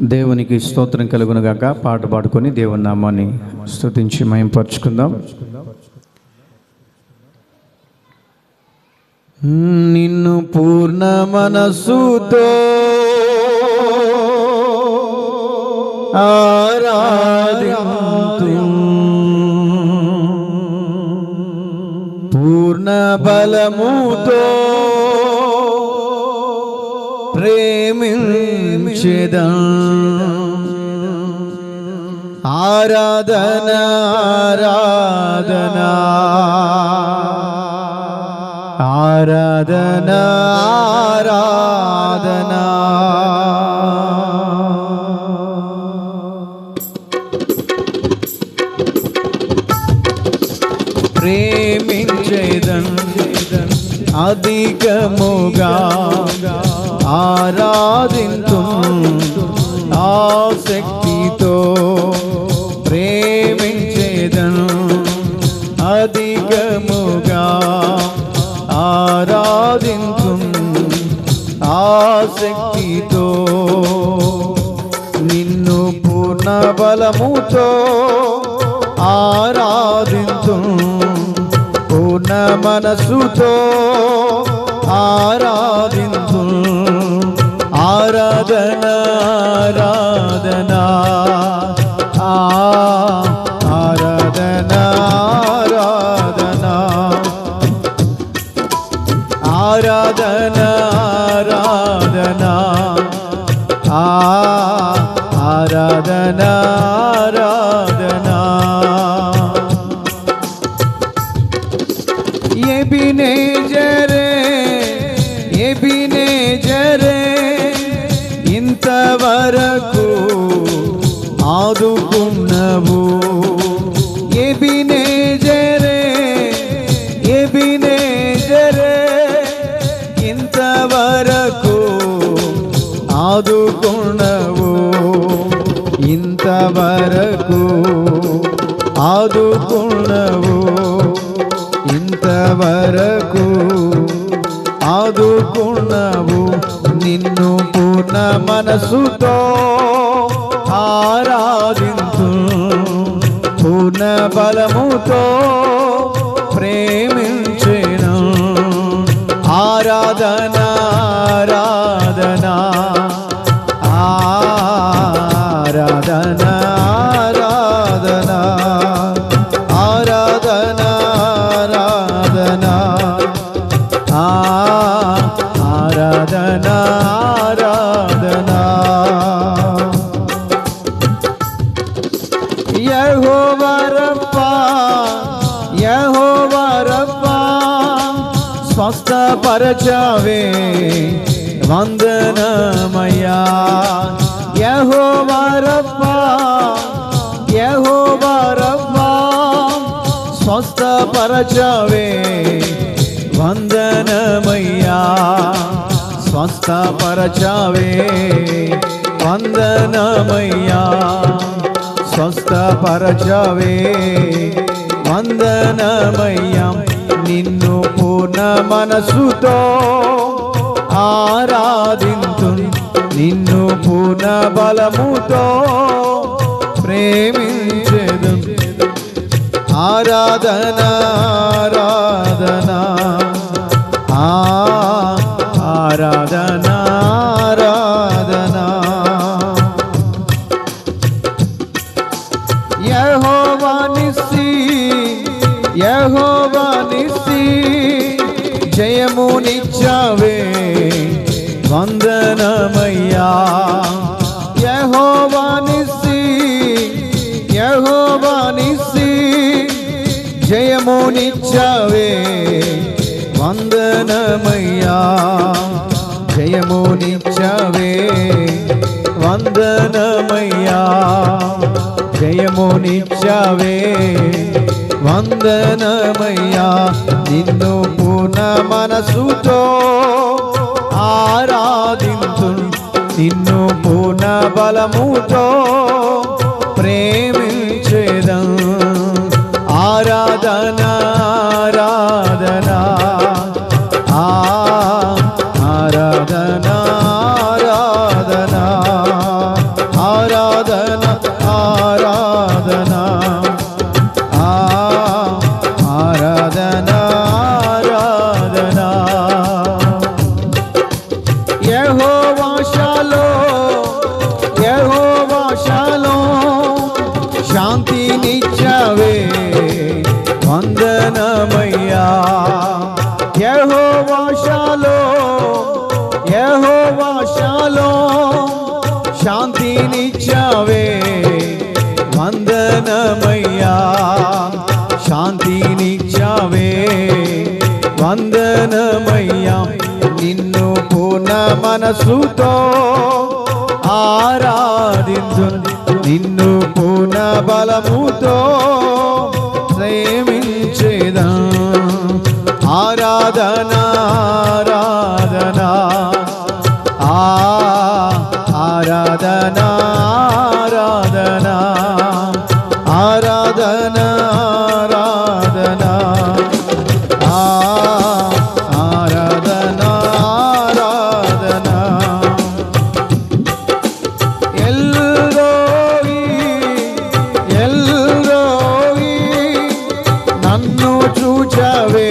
దేవునికి స్తోత్రం కలుగునుగాక. పాట పాడుకొని దేవుని నామాన్ని స్తుతించి మయంపరుచుకుందాం నిన్ను పూర్ణ మనసుతో ఆరాధింతు. పూర్ణ బలముతో ప్రేమించేద ఆరాధన ఆరాధన ఆరాధన ఆరాధన ప్రేమించేదన్ అధికముగా ఆరాధింతు ఆసక్తితో ప్రేమించేదను. అధికముగా ఆరాధింతు ఆసక్తితో నిన్ను పూర్ణ బలముతో ఆరాధింతు పూర్ణ మనసుతో ఆరాధింతు ఆరాధన ఆరాధన. ఆ, ఆరాధన ఆరాధన. ఆరాధన ఆరాధన. ఆ, ఆరాధన ఆరాధన. ఎబినేజరే వరకు ఆదుకున్నవు ఎబినేజరే ఎబినేజరే ఇంతవరకు ఆదుకున్నవు. ఇంతవరకు ఆదుకున్నవు. ఇంతవరకు ఆదుకున్నావు. మనసుతో ఆరాధించు. పూర్ణ బలముతో ప్రేమించేను. ఆరాధన ఆరాధన ఆరాధన ఆరాధన ఆరాధన ఆరాధన ఆ, స్వస్థపరచవే వందనమయ్యా యహోవరప్ప యహోవరప్ప స్వస్థపరచవే వందనమయ్యా స్వస్థపరచవే వందనమయ్యా స్వస్థపరచవే వందనమయ్యా నిన్ను పూర్ణ మనసుతో ఆరాధింతు నిన్ను పూర్ణ బలముతో ప్రేమించేదు. ఆరాధన ఆరాధన ఆ, జయమునిచ్చావే. వందనమయ్యా జయమునిచ్చావే. వందనమయ్యా జయమునిచ్చావే. వందనమయ్యా నిన్ను పూర్ణ మనసుతో ఆరాధించు నిన్ను పూర్ణ బలముతో శాంతినిచ్చావే. వందనమయ్యా. యహో భాషలో యహో భాషలో శాంతినిచ్చావే. వందనమయ్యా. శాంతినిచ్చావే. వందనమయ్యా. నిన్ను పూర్ణ మనసుతో ఆరాధించు నిన్ను పూర్ణ బలముతో చూచావే.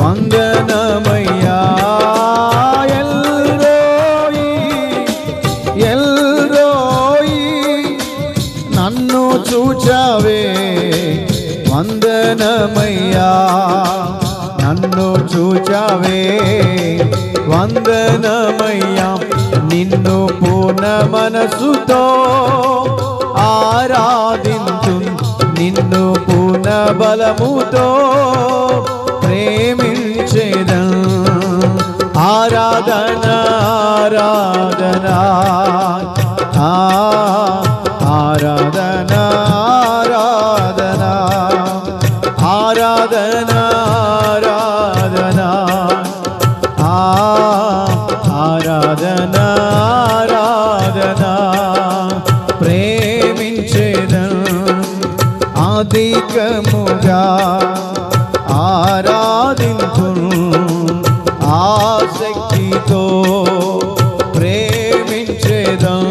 వందనమయ్యా ఎల్రోయి ఎల్రోయి నన్ను చూచావే. వందనమయ్యా నన్ను చూచవే. వందనమయ్యా నిన్ను పూర్ణ మనసుతో ఆరాధ బలముతో ప్రేమ అధికముగా ఆరాధించు ఆసక్తితో ప్రేమించేదం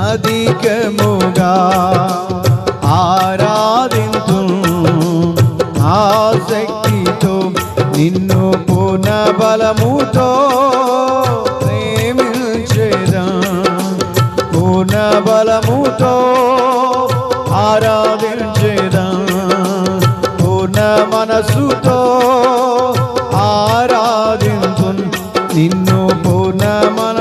అధికముగా ఆరాధించు ఆసక్తితో నిన్ను పూర్ణ ప్రేమించేదం. పూర్ణ করুণাময়